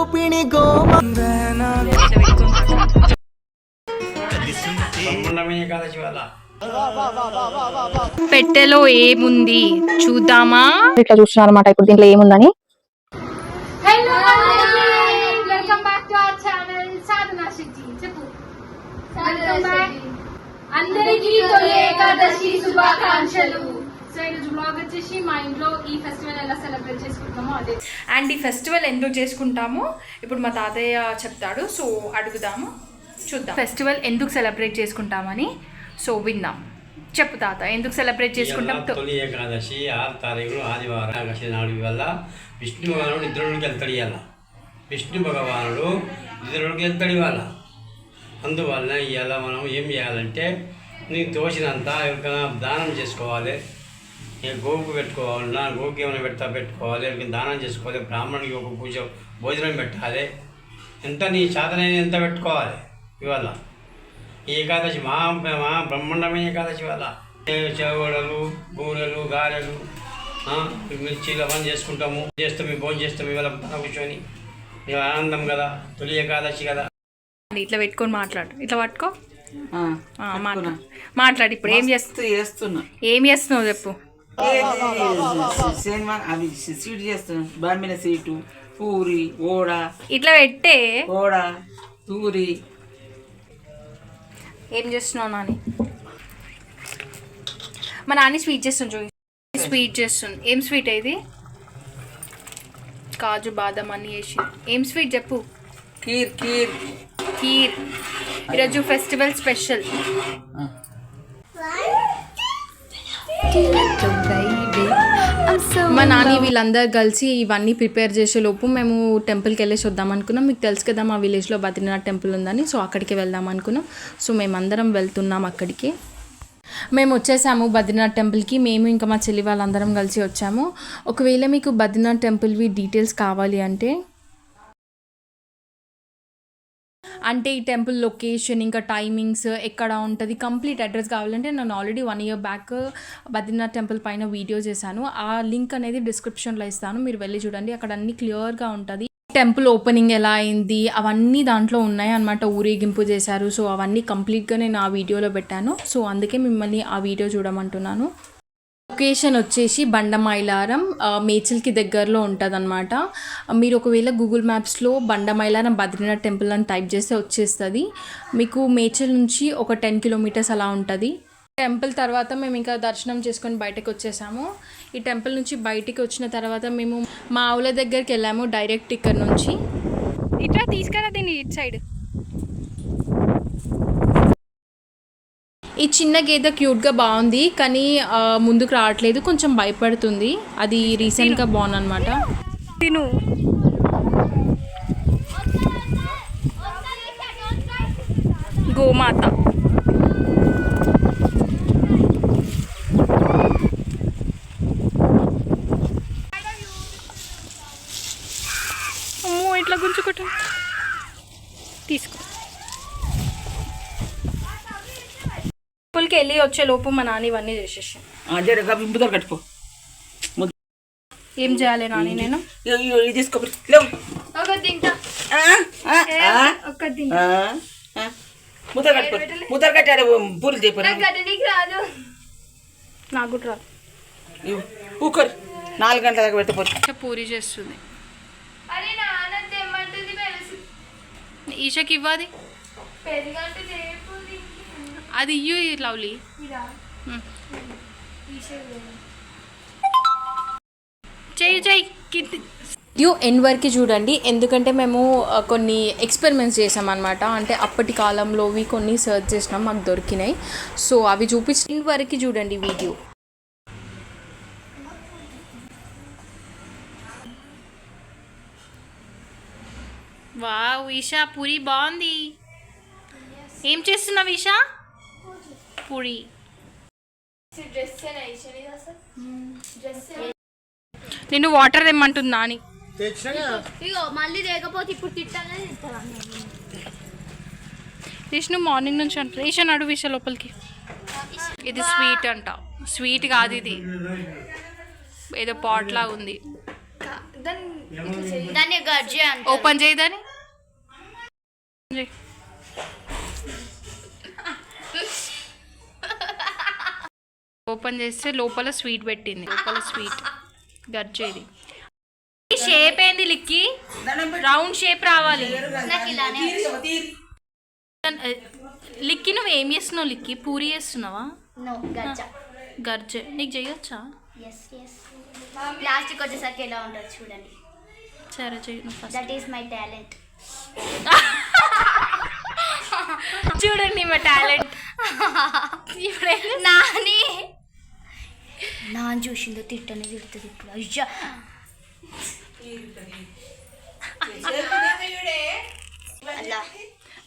రూపిణి వల్ల. పెట్టెలో ఏముంది? చూద్దామా? ఇట్లా చూస్తున్నారు అనమాట ఇప్పుడు దీంట్లో ఏముందని? అందరికీ తొలి ఏకాదశి శుభాకాంక్షలు. ఈరోజు బ్లాగ్ వచ్చేసి మా ఇంట్లో ఈ ఫెస్టివల్ ఎలా సెలబ్రేట్ చేసుకుంటామో అదే. అండ్ ఈ ఫెస్టివల్ ఎందుకు చేసుకుంటాము ఇప్పుడు మా తాతయ్య చెప్తాడు. సో అడుగుదాము. చూద్దాం. ఫెస్టివల్ ఎందుకు సెలబ్రేట్ చేసుకుంటామని? సో విందాం చెప్పు తాత ఎందుకు సెలబ్రేట్ చేసుకుంటాం? తొలి ఏకాదశి ఆరు తారీఖులు ఆదివారం ఏకాదశి నాడు వల్ల విష్ణు భగవానుడు నిద్రలోకి వెళ్తాడు ఇవాళ. విష్ణు భగవానుడు నిద్రలోకి వెళ్తాడు ఇవాళ. అందువలన ఇవాళ మనం ఏం చేయాలంటే నీకు తోచినంత ఎవరికైనా దానం చేసుకోవాలి. ఇక గోవుకు పెట్టుకోవాలన్నా గోవుకి ఏమైనా పెడతా పెట్టుకోవాలి ఎవరికి దానం చేసుకోవాలి బ్రాహ్మణుడికి ఒక పూజ భోజనం పెట్టాలి. ఎంత నీ చేతనైన ఎంత పెట్టుకోవాలి? ఇవాళ. ఈ ఏకాదశి మహా మహా బ్రహ్మాండమైన ఏకాదశి వల్ల చెవడలు బూరెలు గారెలు మిర్చీలు అవన్నీ చేసుకుంటాము. చేస్తాం మేము భోజనం చేస్తాం ఇవాళ పక్కన కూర్చొని. ఆనందం కదా తొలి ఏకాదశి కదా. ఇట్లా పెట్టుకొని మాట్లాడు. ఇట్లా పట్టుకో. ఆ, ఆ, మాట్లాడు. మాట్లాడు ఇప్పుడు ఏం చేస్తా చేస్తున్నా. ఏం చేస్తున్నావు చెప్పు. అవి స్వీట్ బాంబిన పూరి ఓడ ఇట్లా పెట్టే. ఓడ పూరి ఏం చేస్తున్నావు నాని? మా నాని స్వీట్ చేస్తుంది చూడు. స్వీట్ చేస్తుంది. ఏం స్వీట్ ఇది? కాజు బాదం అన్ని వేసి. ఏం స్వీట్ చెప్పు? కీర్ కీర్. కీర్. ఈరోజు ఫెస్టివల్ స్పెషల్. మా నాని వీళ్ళందరూ కలిసి ఇవన్నీ ప్రిపేర్ చేసే లోపు మేము టెంపుల్కి వెళ్ళేసి వద్దాం అనుకున్నాం. మీకు తెలుసు కదా మా విలేజ్లో బద్రీనాథ్ టెంపుల్ ఉందని సో అక్కడికి వెళ్దాం అనుకున్నాం. సో మేమందరం వెళ్తున్నాం అక్కడికి. మేము వచ్చేసాము బద్రీనాథ్ టెంపుల్కి. మేము ఇంకా మా చెల్లి వాళ్ళందరం కలిసి వచ్చాము. ఒకవేళ మీకు బద్రీనాథ్ టెంపుల్వి డీటెయిల్స్ కావాలి అంటే అంటే ఈ టెంపుల్ లొకేషన్ ఇంకా టైమింగ్స్ ఎక్కడ ఉంటుంది కంప్లీట్ అడ్రస్ కావాలంటే నేను already one year back Badrinath temple పైన వీడియో చేశాను. ఆ లింక్ అనేది డిస్క్రిప్షన్లో ఇస్తాను. మీరు వెళ్ళి చూడండి. అక్కడ అన్ని క్లియర్గా ఉంటుంది. టెంపుల్ ఓపెనింగ్ ఎలా అయింది? అవన్నీ దాంట్లో ఉన్నాయి అనమాట ఊరేగింపు చేశారు. సో అవన్నీ కంప్లీట్గా నేను ఆ వీడియోలో పెట్టాను. సో అందుకే మిమ్మల్ని ఆ వీడియో చూడమంటున్నాను. లొకేషన్ వచ్చేసి బండమైలారం ఆ, మేచల్కి దగ్గరలో ఉంటుంది మీరు ఒకవేళ గూగుల్ మ్యాప్స్లో బండమైలారం బద్రీనాథ్ టెంపుల్ అని టైప్ చేస్తే వచ్చేస్తుంది. మీకు మేచల్ నుంచి ఒక టెన్ కిలోమీటర్స్ అలా ఉంటుంది. టెంపుల్ తర్వాత మేము ఇంకా దర్శనం చేసుకొని బయటకు వచ్చేసాము. ఈ టెంపుల్ నుంచి బయటికి వచ్చిన తర్వాత మేము మా ఆవుల దగ్గరికి వెళ్ళాము డైరెక్ట్ ఇక్కడ నుంచి. ఇట్లా తీసుకురా దీన్ని ఇటు సైడ్. ఈ చిన్న గేదె క్యూట్గా బాగుంది కానీ ముందుకు రావట్లేదు. కొంచెం భయపడుతుంది. అది రీసెంట్గా బాగుందన్నమాట తిను. గోమాత అమ్మో ఇట్లా గుంజుకుంటా తీసుకో టెంపుల్కి వెళ్ళి వచ్చే లోపు మా నాన్న ఇవన్నీ చేసేసాం జర ముద్దలు కట్టుకో. ఏం చేయాలి నాని నేను? ఇది కట్టుకో. నాకు కూడా రాదు. ఊకరు. నాలుగు గంటల దాకా పూరి చేస్తుంది. ఈషకి ఇవ్వది. పెరుగంటే అది ఇయ్యు ఈ లవ్లీ. చెయ్యి చెయ్యి యూ ఎండ్ వరకు చూడండి. ఎందుకంటే మేము కొన్ని ఎక్స్పెరిమెంట్స్ చేసామన్నమాట. అంటే అప్పటి కాలంలోవి కొన్ని సర్చ్ చేసినాం మాకు దొరికినాయి. సో అవి చూపించి ఎండ్ వరకు చూడండి వీడియో. వావ్ ఈషా పూరి బాగుంది. ఏం చేస్తున్నావు ఈషా? పూరి నిన్ను వాటర్ తెమ్మంటుంది నాని ఇగో మళ్ళీ లేకపోతే ఇప్పుడు తిట్టాలని తిట్టాలి విష్ణు మార్నింగ్ నుంచి అంటారు ఈషా నడు విష లోపలికి. ఇది స్వీట్ అంట. స్వీట్ కాదు ఇది. ఏదో పాట్ లాగా ఉంది. ఓపెన్ చేయదని ఓపెన్ చేస్తే లోపల స్వీట్ పెట్టింది. లోపల స్వీట్ గర్జేది. షేప్ ఏంది లిక్కి? రౌండ్ షేప్ రావాలి. లిక్కి నువ్వు ఏం చేస్తున్నావు లిక్కి? పూరి చేస్తున్నావా? గర్జా. నీకు చేయొచ్చా? ఎస్ ఎస్ లాస్ట్కి వచ్చేసరికి ఎలా ఉంటుంది చూడండి. సరే చెయ్యి first that is my talent చూడండి మా టాలెంట్ ఇప్పుడే నాని. నాన్ చూసిందో తిట్టని తిడుతుంది ఇప్పుడు. అయ్యా. అలా.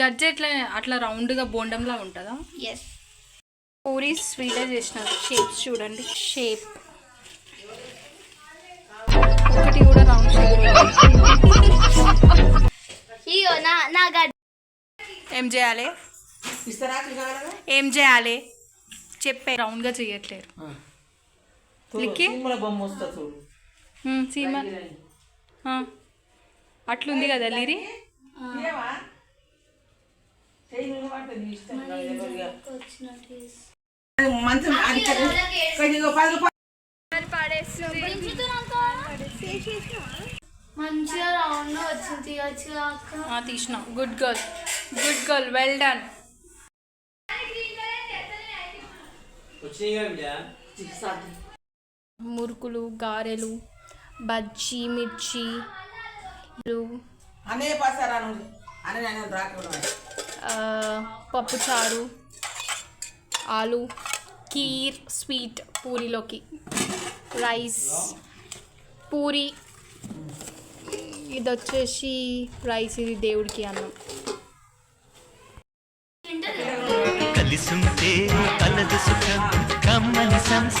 గజ్జె ఎట్లా అట్లా రౌండ్గా బోండంలా ఉంటుందా? ఎస్ పూరి స్వీటే చేసినారు. షేప్స్ చూడండి. షేప్ ఒకటి కూడా రౌండ్ షేప్ నా నా గర్జ ఏం చేయాలి? ఏం చేయాలి? చెప్పే. రౌండ్గా చేయట్లేరు. లిక్కి? మన బొమ్మ వస్తా చూడు. ఉమ్, సీమ. అట్లుంది కదా లిరి? మంచిగా రౌండ్ వచ్చింది తీసిన. Good girl good girl well done వచ్చినాయి. మురుకులు గారెలు బజ్జీ మిర్చి పప్పుచారు ఆలు కీర్ స్వీట్ పూరిలోకి రైస్ పూరి. ఇది వచ్చేసి రైస్ ఇది దేవుడికి అన్నం. కలిసుంటే కలదు సుఖం కమ్మని సంస్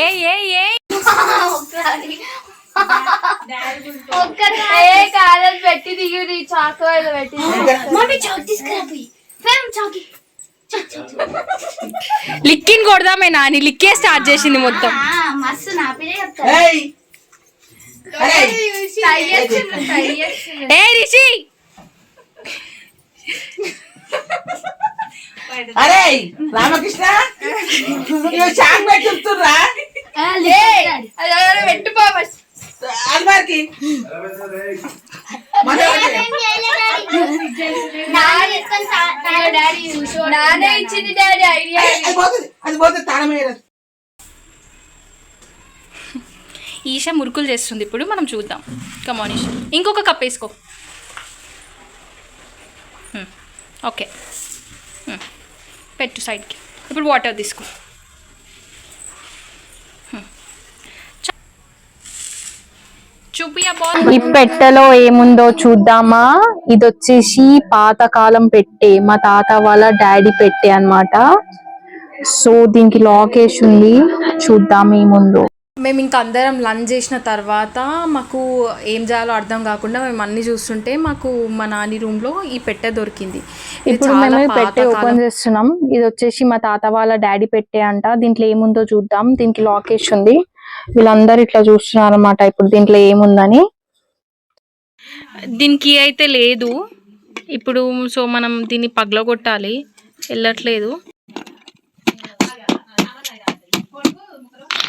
ఏ ఏ ఏ ఒక్కసారి. కాలం పెట్టి దిగురి పెట్టి చాక్ చాకి. లిక్కిని కొడదామే నాని లిక్కే స్టార్ట్ చేసింది మొత్తం. మస్తు నా ఏ రిషి. అరే రామకృష్ణ పెట్టి అల్మార్కి నానే ఇచ్చింది డాడీ ఐడియా. అది పోతుంది. ఈషా మురుకులు చేస్తుంది ఇప్పుడు మనం చూద్దాం. Come on Isha. ఇంకొక కప్ వేసుకో. ఓకే. పెట్టు సైడ్కి ఇప్పుడు వాటర్ తీసుకో. ఈ పెట్టెలో ఏముందో చూద్దామా? ఇది వచ్చేసి పాతకాలం పెట్టే. మా తాత వాళ్ళ డాడీ పెట్టే అన్నమాట. సో దీనికి లాకేష్ ఉంది. చూద్దాం ఏముందో. మేము ఇంకా అందరం లంచ్ చేసిన తర్వాత మాకు ఏం చేయాలో అర్థం కాకుండా మేము అన్ని చూస్తుంటే మాకు మా నాని రూమ్లో ఈ పెట్టె దొరికింది. ఇప్పుడు మేము పెట్టె ఓపెన్ చేస్తున్నాం. ఇది వచ్చేసి మా తాత వాళ్ళ డాడీ పెట్టే అంట. దీంట్లో ఏముందో చూద్దాం. దీనికి లాక్ వేసి ఉంది. వీళ్ళందరూ ఇట్లా చూస్తున్నారు అనమాట ఇప్పుడు దీంట్లో ఏముందని. దీనికి అయితే లేదు. ఇప్పుడు సో మనం దీన్ని పగలగొట్టాలి. వెళ్ళట్లేదు.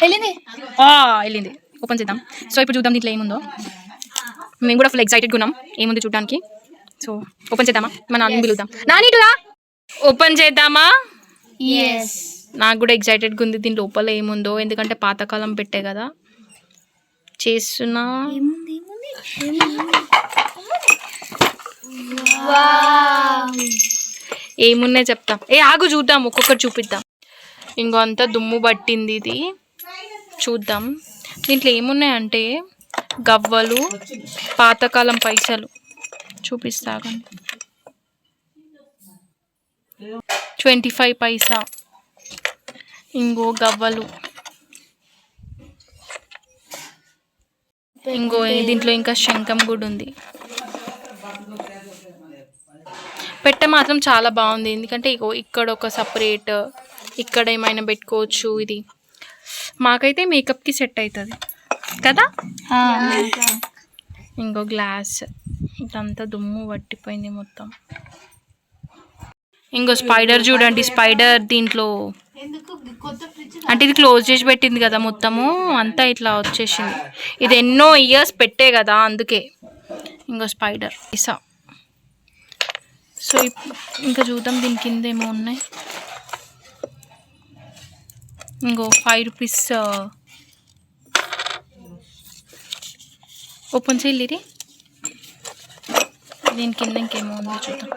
వెళ్ళింది? వెళ్ళింది. ఓపెన్ చేద్దాం. సో ఇప్పుడు చూద్దాం దీంట్లో ఏముందో. మేము కూడా ఫుల్ ఎక్సైటెడ్గా ఉన్నాం ఏముంది చూడడానికి? సో ఓపెన్ చేద్దామా? మా నాన్న పిలుద్దాం. నాని ఇటురా ఓపెన్ చేద్దామా? నాకు కూడా ఎక్సైటెడ్గా ఉంది. దీని లోపల ఏముందో? ఎందుకంటే పాతకాలం పెట్టే కదా. చేస్తున్నా. ఏమున్నాయి చెప్తాం. ఏ ఆగు చూద్దాం. ఒక్కొక్కటి చూపిద్దాం. ఇంకో అంతా దుమ్ము పట్టింది ఇది. చూద్దాం. దీంట్లో ఏమున్నాయంటే గవ్వలు పాతకాలం పైసలు. చూపిస్తాగండి ట్వంటీ ఫైవ్ పైసా. ఇంగో గవ్వలు. ఇంకో దీంట్లో ఇంకా శంఖం కూడా ఉంది. పెట్ట మాత్రం చాలా బాగుంది. ఎందుకంటే ఇక్కడ ఒక సపరేట్ ఇక్కడ ఏమైనా పెట్టుకోవచ్చు ఇది. మాకైతే మేకప్కి సెట్ అవుతుంది కదా? ఇంకో గ్లాస్ ఇదంతా దుమ్ము పట్టిపోయింది మొత్తం. ఇంకో స్పైడర్ చూడండి. స్పైడర్ దీంట్లో అంటే ఇది క్లోజ్ చేసి పెట్టింది కదా మొత్తము. అంతా ఇట్లా వచ్చేసింది. ఇది ఎన్నో ఇయర్స్ పెట్టే కదా అందుకే. ఇంకో స్పైడర్ ఇసా సో ఇంకా చూద్దాం దీని కింద ఏమో ఉన్నాయి. ఇంకో ఫైవ్ రూపీస్ ఓపెన్ చేయలేరి దీని కింద ఇంకేమో ఉంది చూద్దాం.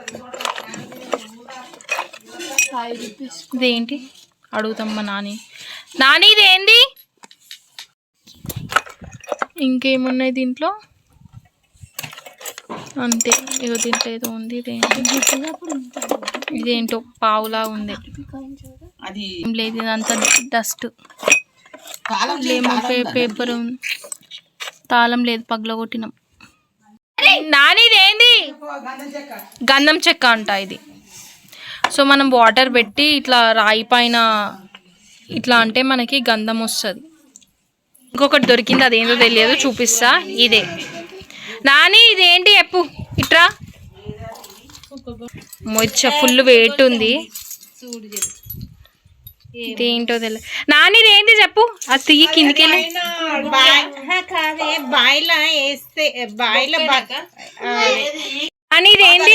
ఇదేంటి? అడుగుతాం మా నాని. నాని ఇదేంది? ఇంకేమున్నాయి దీంట్లో? అంతే. ఇగో దీంట్లో ఏదో ఉంది ఇదేంటి? ఇదేంటో పావులా ఉంది. అది ఏం లేదు ఇదంతా డస్ట్. పేపర్. తాళం లేదు పగలగొట్టినాం. నాని ఇదేంది గంధం చెక్క అంట ఇది. సో మనం వాటర్ పెట్టి ఇట్లా రాయి పైన ఇట్లా అంటే మనకి గంధం వస్తుంది. ఇంకొకటి దొరికింది అదేందో తెలియదు చూపిస్తా. ఇదే. నాని ఇదేంటి చెప్పు. ఇట్రా. మొచ్చ ఫుల్ వెయిట్ ఉంది. ఇదేంటో? తెలియదు నాని ఇదేంటి చెప్పు? అది తీయి కిందికి బాయిల వేస్తే బాయిల అని ఇదేంటి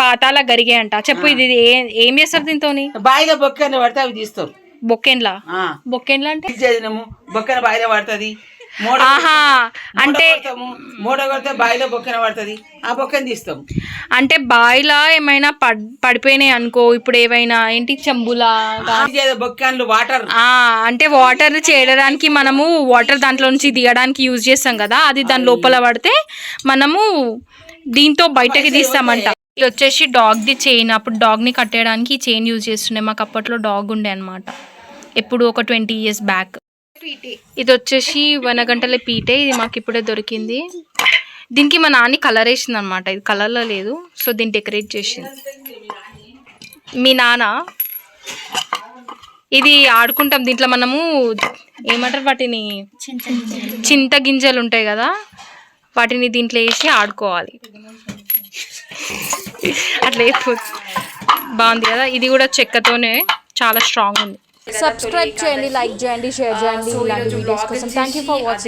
పాతాల గరిగే. అంట. చెప్పు ఇది ఏ- ఏం చేస్తారు దీంతోని? బాయిలో బొక్కని పడితే అవి తీస్తారు బొక్కెన్లా? ఆ. బొక్కెన్లా అంటే? బొక్కన బాయిలో పడుతుంది. ఆహా అంటే కొడతాము మూడ కొడితే బాయిలో బొక్కన పడుతుంది. ఆ బొక్కని తీస్తాం. అంటే బాయిలా ఏమైనా పడ్ పడిపోయినాయి అనుకో ఇప్పుడు ఏవైనా ఏంటి చెంబులా బొక్కన్లు వాటర్. ఆ, అంటే వాటర్ చేయడానికి మనము వాటర్ దాంట్లో నుంచి తీయడానికి యూజ్ చేస్తాం కదా అది దాని లోపల పడితే మనము దీంతో బయటకి తీస్తామంట. ఇది వచ్చేసి డాగ్ది చైన్. అప్పుడు డాగ్ని కట్టేయడానికి చైన్ యూజ్ చేస్తుండే. మాకు అప్పట్లో డాగ్ ఉండే అనమాట ఎప్పుడు ఒక ట్వంటీ ఇయర్స్ బ్యాక్. ఇది వచ్చేసి వనగంటల పీటే. ఇది మాకు ఇప్పుడే దొరికింది. దీనికి మా నాన్న కలర్ వేసింది అనమాట ఇది కలర్లో లేదు. సో దీన్ని డెకరేట్ చేసింది. మీ నాన్న ఇది ఆడుకుంటాం. దీంట్లో మనము ఏమంటారు వాటిని? చింత గింజలు ఉంటాయి కదా వాటిని దీంట్లో వేసి ఆడుకోవాలి. అట్లా వేయకపోతే బాగుంది కదా? ఇది కూడా చెక్కతోనే చాలా స్ట్రాంగ్ ఉంది. సబ్స్క్రైబ్ చేయండి లైక్ చేయండి షేర్ చేయండి ఇలాంటి వీడియోస్ కోసం థ్యాంక్ యూ ఫర్ వాచింగ్